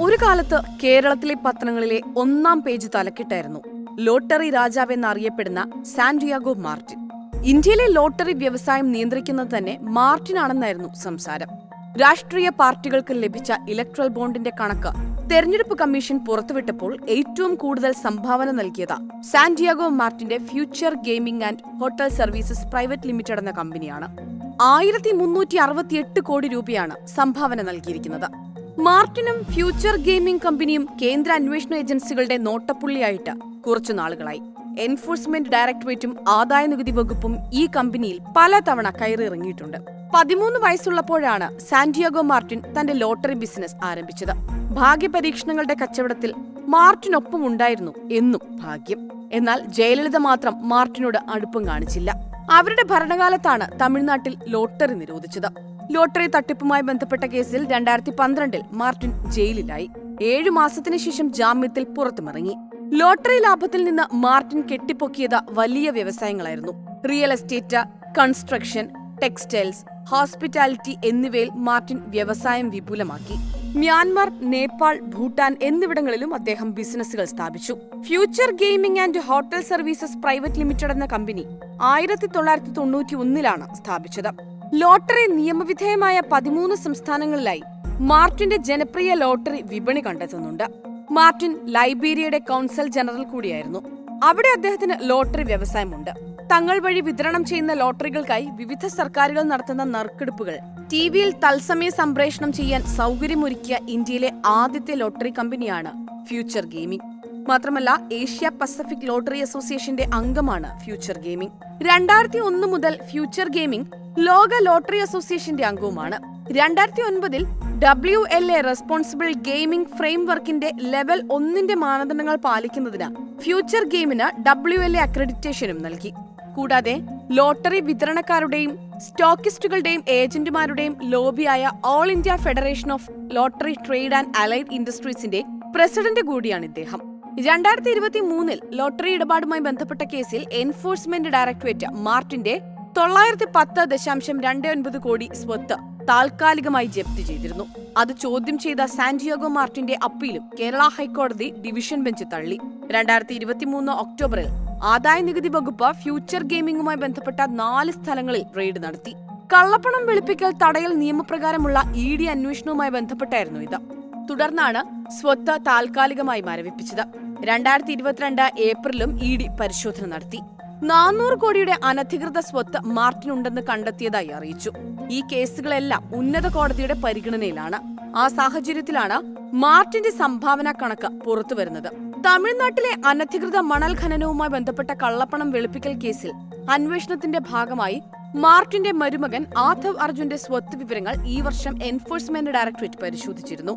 ഒരു കാലത്ത് കേരളത്തിലെ പത്രങ്ങളിലെ ഒന്നാം പേജ് തലക്കെട്ടായിരുന്നു. ലോട്ടറി രാജാവ് രാജാവെന്നറിയപ്പെടുന്ന സാന്റിയാഗോ മാർട്ടിൻ. ഇന്ത്യയിലെ ലോട്ടറി വ്യവസായം നിയന്ത്രിക്കുന്നത് തന്നെ മാർട്ടിനാണെന്നായിരുന്നു സംസാരം. രാഷ്ട്രീയ പാർട്ടികൾക്ക് ലഭിച്ച ഇലക്ട്രൽ ബോണ്ടിന്റെ കണക്ക് തെരഞ്ഞെടുപ്പ് കമ്മീഷൻ പുറത്തുവിട്ടപ്പോൾ ഏറ്റവും കൂടുതൽ സംഭാവന നൽകിയത് Santiago മാർട്ടിന്റെ Future Gaming and Hotel Services Private Limited എന്ന കമ്പനിയാണ്. ആയിരത്തി മുന്നൂറ്റി അറുപത്തിയെട്ട് കോടി രൂപയാണ് സംഭാവന നൽകിയിരിക്കുന്നത്. മാർട്ടിനും ഫ്യൂച്ചർ ഗെയിമിംഗ് കമ്പനിയും കേന്ദ്ര അന്വേഷണ ഏജൻസികളുടെ നോട്ടപ്പുള്ളിയായിട്ട് കുറച്ചു നാളുകളായി. എൻഫോഴ്സ്മെന്റ് ഡയറക്ടറേറ്റും ആദായ നികുതി വകുപ്പും ഈ കമ്പനിയിൽ പലതവണ കയറിയിറങ്ങിയിട്ടുണ്ട്. പതിമൂന്ന് വയസ്സുള്ളപ്പോഴാണ് സാന്റിയാഗോ മാർട്ടിൻ തന്റെ ലോട്ടറി ബിസിനസ് ആരംഭിച്ചത്. ഭാഗ്യപരീക്ഷണങ്ങളുടെ കച്ചവടത്തിൽ മാർട്ടിനൊപ്പം ഉണ്ടായിരുന്നു എന്നും ഭാഗ്യം. എന്നാൽ ജയലളിത മാത്രം മാർട്ടിനോട് അടുപ്പം കാണിച്ചില്ല. അവരുടെ ഭരണകാലത്താണ് തമിഴ്നാട്ടിൽ ലോട്ടറി നിരോധിച്ചത്. ലോട്ടറി തട്ടിപ്പുമായി ബന്ധപ്പെട്ട കേസിൽ രണ്ടായിരത്തി പന്ത്രണ്ടിൽ മാർട്ടിൻ ജയിലിലായി. ഏഴു മാസത്തിനു ശേഷം ജാമ്യത്തിൽ പുറത്തുമിറങ്ങി. ലോട്ടറി ലാഭത്തിൽ നിന്ന് മാർട്ടിൻ കെട്ടിപ്പൊക്കിയത് വലിയ വ്യവസായങ്ങളായിരുന്നു. Real estate construction textiles hospitality എന്നിവയിൽ മാർട്ടിൻ വ്യവസായം വിപുലമാക്കി. മ്യാൻമാർ നേപ്പാൾ ഭൂട്ടാൻ എന്നിവിടങ്ങളിലും അദ്ദേഹം ബിസിനസ്സുകൾ സ്ഥാപിച്ചു. Future Gaming and Hotel Services Private Limited എന്ന കമ്പനി ആയിരത്തി തൊള്ളായിരത്തി തൊണ്ണൂറ്റി ഒന്നിലാണ് സ്ഥാപിച്ചത്. ലോട്ടറി നിയമവിധേയമായ പതിമൂന്ന് സംസ്ഥാനങ്ങളിലായി മാർട്ടിന്റെ ജനപ്രിയ ലോട്ടറി വിപണി കണ്ടെത്തുന്നുണ്ട്. മാർട്ടിൻ ലൈബീരിയയുടെ കൗൺസിൽ ജനറൽ കൂടിയായിരുന്നു. അവിടെ അദ്ദേഹത്തിന് ലോട്ടറി വ്യവസായമുണ്ട്. തങ്ങൾ വഴി വിതരണം ചെയ്യുന്ന ലോട്ടറികൾക്കായി വിവിധ സർക്കാരുകൾ നടത്തുന്ന നറുക്കെടുപ്പുകൾ ടി വിയിൽ തത്സമയ സംപ്രേഷണം ചെയ്യാൻ സൗകര്യമൊരുക്കിയ ഇന്ത്യയിലെ ആദ്യത്തെ ലോട്ടറി കമ്പനിയാണ് ഫ്യൂച്ചർ ഗെയിമിംഗ്. മാത്രമല്ല ഏഷ്യ പസഫിക് ലോട്ടറി അസോസിയേഷന്റെ അംഗമാണ് ഫ്യൂച്ചർ ഗെയിമിംഗ്. രണ്ടായിരത്തി ഒന്ന് മുതൽ ഫ്യൂച്ചർ ഗെയിമിംഗ് ലോക ലോട്ടറി അസോസിയേഷന്റെ അംഗവുമാണ്. രണ്ടായിരത്തി ഒൻപതിൽ W L A responsible gaming ഫ്രെയിംവർക്കിന്റെ level ഒന്നിന്റെ മാനദണ്ഡങ്ങൾ പാലിക്കുന്നതിന് ഫ്യൂച്ചർ ഗെയിമിന് ഡബ്ല്യു എൽ എ അക്രഡിറ്റേഷനും നൽകി. കൂടാതെ ലോട്ടറി വിതരണക്കാരുടെയും സ്റ്റോക്കിസ്റ്റുകളുടെയും ഏജന്റുമാരുടെയും ലോബിയായ All India Federation of Lottery Trade and Allied ഇൻഡസ്ട്രീസിന്റെ president കൂടിയാണ് ഇദ്ദേഹം. രണ്ടായിരത്തി ഇരുപത്തി മൂന്നിൽ ലോട്ടറി ഇടപാടുമായി ബന്ധപ്പെട്ട കേസിൽ എൻഫോഴ്സ്മെന്റ് ഡയറക്ടറേറ്റ് മാർട്ടിന്റെ തൊള്ളായിരത്തി പത്ത് ദശാംശം രണ്ട് ഒൻപത് കോടി സ്വത്ത് താൽക്കാലികമായി ജപ്തി ചെയ്തിരുന്നു. അത് ചോദ്യം ചെയ്ത സാന്റിയാഗോ മാർട്ടിന്റെ അപ്പീലും കേരള ഹൈക്കോടതി ഡിവിഷൻ ബെഞ്ച് തള്ളി. രണ്ടായിരത്തി ഇരുപത്തിമൂന്ന് ഒക്ടോബറിൽ ആദായ നികുതി വകുപ്പ് ഫ്യൂച്ചർ ഗെയിമിംഗുമായി ബന്ധപ്പെട്ട നാല് സ്ഥലങ്ങളിൽ റെയ്ഡ് നടത്തി. കള്ളപ്പണം വെളുപ്പിക്കൽ തടയൽ നിയമപ്രകാരമുള്ള ഇ ഡി അന്വേഷണവുമായി ബന്ധപ്പെട്ടായിരുന്നു ഇത്. തുടർന്നാണ് സ്വത്ത് താൽക്കാലികമായി മരവിപ്പിച്ചത്. രണ്ടായിരത്തി ഇരുപത്തിരണ്ട് ഏപ്രിലും ഇ ഡി പരിശോധന നടത്തി. നാനൂറ് കോടിയുടെ അനധികൃത സ്വത്ത് മാർട്ടിനുണ്ടെന്ന് കണ്ടെത്തിയതായി അറിയിച്ചു. ഈ കേസുകളെല്ലാം ഉന്നത കോടതിയുടെ പരിഗണനയിലാണ്. ആ സാഹചര്യത്തിലാണ് മാർട്ടിന്റെ സംഭാവന കണക്ക് പുറത്തുവരുന്നത്. തമിഴ്നാട്ടിലെ അനധികൃത മണൽ ഖനനവുമായി ബന്ധപ്പെട്ട കള്ളപ്പണം വെളുപ്പിക്കൽ കേസിൽ അന്വേഷണത്തിന്റെ ഭാഗമായി മാർട്ടിന്റെ മരുമകൻ ആധവ് അർജുന്റെ സ്വത്ത് വിവരങ്ങൾ ഈ വർഷം എൻഫോഴ്സ്മെന്റ് ഡയറക്ടറേറ്റ് പരിശോധിച്ചിരുന്നു.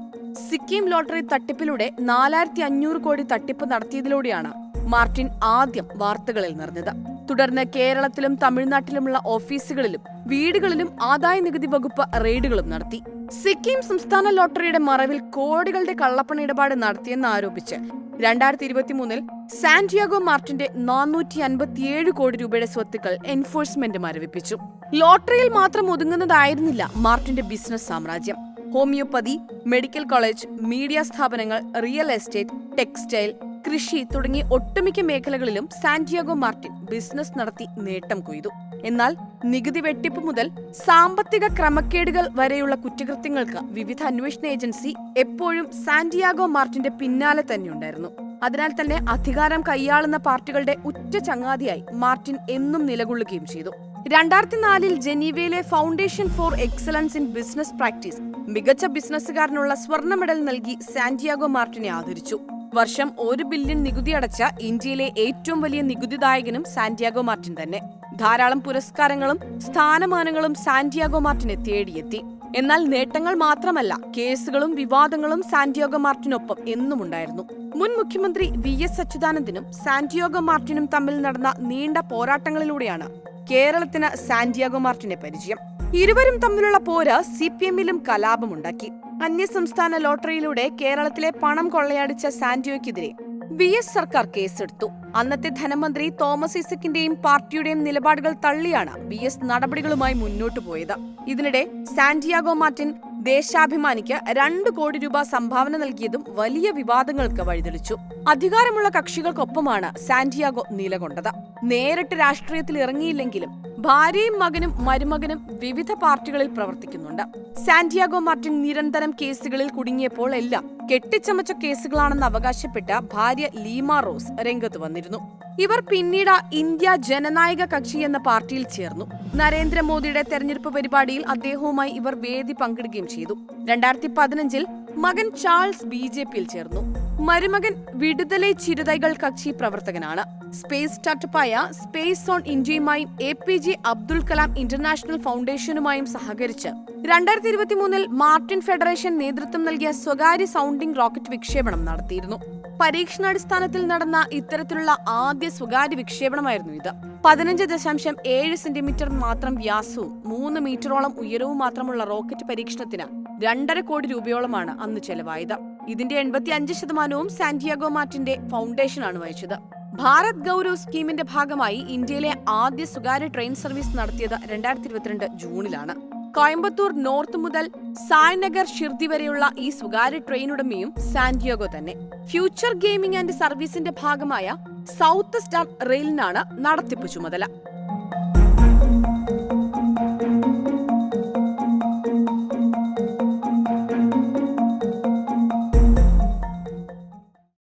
സിക്കിം ലോട്ടറി തട്ടിപ്പിലൂടെ നാലായിരത്തി അഞ്ഞൂറ് കോടി തട്ടിപ്പ് നടത്തിയതിലൂടെയാണ് മാർട്ടിൻ ആദ്യം വാർത്തകളിൽ നിറഞ്ഞത്. തുടർന്ന് കേരളത്തിലും തമിഴ്നാട്ടിലുമുള്ള ഓഫീസുകളിലും വീടുകളിലും ആദായ നികുതി വകുപ്പ് റെയ്ഡുകളും നടത്തി. സിക്കിം സംസ്ഥാന ലോട്ടറിയുടെ മറവിൽ കോടികളുടെ കള്ളപ്പണ ഇടപാട് നടത്തിയെന്ന് ആരോപിച്ച് രണ്ടായിരത്തി ഇരുപത്തി മൂന്നിൽ സാന്റിയാഗോ മാർട്ടിന്റെ നാനൂറ്റി അൻപത്തിയേഴ് കോടി രൂപയുടെ സ്വത്തുക്കൾ എൻഫോഴ്സ്മെന്റ് മരവിപ്പിച്ചു ലോട്ടറിയിൽ മാത്രം ഒതുങ്ങുന്നതായിരുന്നില്ല മാർട്ടിന്റെ ബിസിനസ് സാമ്രാജ്യം. ഹോമിയോപ്പതി മെഡിക്കൽ കോളേജ് മീഡിയ സ്ഥാപനങ്ങൾ റിയൽ എസ്റ്റേറ്റ് ടെക്സ്റ്റൈൽ കൃഷി തുടങ്ങി ഒട്ടുമിക്ക മേഖലകളിലും സാന്റിയാഗോ മാർട്ടിൻ ബിസിനസ് നടത്തി നേട്ടം കൊയ്തു. എന്നാൽ നികുതി വെട്ടിപ്പ് മുതൽ സാമ്പത്തിക ക്രമക്കേടുകൾ വരെയുള്ള കുറ്റകൃത്യങ്ങൾക്ക് വിവിധ അന്വേഷണ ഏജൻസി എപ്പോഴും സാന്റിയാഗോ മാർട്ടിന്റെ പിന്നാലെ തന്നെയുണ്ടായിരുന്നു അതിനാൽ തന്നെ അധികാരം കൈയാളുന്ന പാർട്ടികളുടെ ഉറ്റ ചങ്ങാതിയായി മാർട്ടിൻ എന്നും നിലകൊള്ളുകയും ചെയ്തു. രണ്ടായിരത്തി നാലിൽ ജനീവയിലെ Foundation for Excellence in Business Practice മികച്ച ബിസിനസ്സുകാരനുള്ള സ്വർണ മെഡൽ നൽകി സാന്റിയാഗോ മാർട്ടിനെ ആദരിച്ചു. വർഷം ഒരു ബില്യൺ നികുതി അടച്ച ഇന്ത്യയിലെ ഏറ്റവും വലിയ നികുതിദായകനും സാന്റിയാഗോ മാർട്ടിൻ തന്നെ. ധാരാളം പുരസ്കാരങ്ങളും സ്ഥാനമാനങ്ങളും സാന്റിയാഗോ മാർട്ടിനെ തേടിയെത്തി. എന്നാൽ നേട്ടങ്ങൾ മാത്രമല്ല കേസുകളും വിവാദങ്ങളും സാന്റിയാഗോ മാർട്ടിനൊപ്പം എന്നും ഉണ്ടായിരുന്നു. മുൻ മുഖ്യമന്ത്രി വി എസ് അച്യുതാനന്ദനും സാന്റിയാഗോ മാർട്ടിനും തമ്മിൽ നടന്ന നീണ്ട പോരാട്ടങ്ങളിലൂടെയാണ് കേരളത്തിന് സാന്റിയാഗോ മാർട്ടിനെ പരിചയം. ഇരുവരും തമ്മിലുള്ള പോര് സി പി എമ്മിലും കലാപമുണ്ടാക്കി. അന്യസംസ്ഥാന ലോട്ടറിയിലൂടെ കേരളത്തിലെ പണം കൊള്ളയടിച്ച സാന്റിയോയ്ക്കെതിരെ വി എസ് സർക്കാർ കേസെടുത്തു. അന്നത്തെ ധനമന്ത്രി തോമസ് ഐസക്കിന്റെയും പാർട്ടിയുടെയും നിലപാടുകൾ തള്ളിയാണ് ബി എസ് നടപടികളുമായി മുന്നോട്ടു പോയത്. ഇതിനിടെ സാന്റിയാഗോ മാർട്ടിൻ ദേശാഭിമാനിക്ക് രണ്ട് കോടി രൂപ സംഭാവന നൽകിയതും വലിയ വിവാദങ്ങൾക്ക് വഴിതെളിച്ചു. അധികാരമുള്ള കക്ഷികൾക്കൊപ്പമാണ് സാന്റിയാഗോ നിലകൊണ്ടത്. നേരിട്ട് രാഷ്ട്രീയത്തിൽ ഇറങ്ങിയില്ലെങ്കിലും ഭാര്യയും മകനും മരുമകനും വിവിധ പാർട്ടികളിൽ പ്രവർത്തിക്കുന്നുണ്ട്. സാന്റിയാഗോ മാർട്ടിൻ നിരന്തരം കേസുകളിൽ കുടുങ്ങിയപ്പോൾ എല്ലാം കെട്ടിച്ചമച്ച കേസുകളാണെന്ന് അവകാശപ്പെട്ട ഭാര്യ ലീമ റോസ് രംഗത്ത് വന്നിരുന്നു. ഇവർ പിന്നീട് ഇന്ത്യ ജനനായക കക്ഷി എന്ന പാർട്ടിയിൽ ചേർന്നു. നരേന്ദ്രമോദിയുടെ തെരഞ്ഞെടുപ്പ് പരിപാടിയിൽ അദ്ദേഹവുമായി ഇവർ വേദി പങ്കിടുകയും ചെയ്തു. രണ്ടായിരത്തി പതിനഞ്ചിൽ മകൻ ചാൾസ് ബി ജെ പിയിൽ ചേർന്നു. മരുമകൻ വിടുതലെ ചിരുതൈകൾ കക്ഷി പ്രവർത്തകനാണ്. സ്പേസ് സ്റ്റാർട്ടപ്പായ space on ഇന്ത്യയുമായും A P J Abdul Kalam International ഫൗണ്ടേഷനുമായും സഹകരിച്ച് രണ്ടായിരത്തി ഇരുപത്തിമൂന്നിൽ മാർട്ടിൻ ഫെഡറേഷൻ നേതൃത്വം നൽകിയ സ്വകാര്യ സൗണ്ടിംഗ് റോക്കറ്റ് വിക്ഷേപണം നടത്തിയിരുന്നു. പരീക്ഷണാടിസ്ഥാനത്തിൽ നടന്ന ഇത്തരത്തിലുള്ള ആദ്യ സ്വകാര്യ വിക്ഷേപണമായിരുന്നു ഇത്. പതിനഞ്ച് ദശാംശം ഏഴ് സെന്റിമീറ്റർ മാത്രം വ്യാസവും മൂന്ന് മീറ്ററോളം ഉയരവും മാത്രമുള്ള റോക്കറ്റ് പരീക്ഷണത്തിന് രണ്ടര കോടി രൂപയോളമാണ് അന്ന് ചെലവായത്. ഇതിന്റെ എൺപത്തി അഞ്ച് ശതമാനവും സാന്റിയാഗോ മാർട്ടിന്റെ ഫൗണ്ടേഷനാണ് വഹിച്ചത്. ഭാരത് ഗൗരവ് സ്കീമിന്റെ ഭാഗമായി ഇന്ത്യയിലെ ആദ്യ സ്വകാര്യ ട്രെയിൻ സർവീസ് നടത്തിയത് രണ്ടായിരത്തി ഇരുപത്തിരണ്ട് ജൂണിലാണ്. കോയമ്പത്തൂർ നോർത്ത് മുതൽ സായ്നഗർ ഷിർദി വരെയുള്ള ഈ സ്വകാര്യ ട്രെയിൻ ഉടമയും സാന്റിയോഗോ തന്നെ. ഫ്യൂച്ചർ ഗെയിമിംഗ് ആൻഡ് സർവീസിന്റെ ഭാഗമായ സൗത്ത് സ്റ്റാർ റെയിലിനാണ് നടത്തിപ്പ് ചുമതല.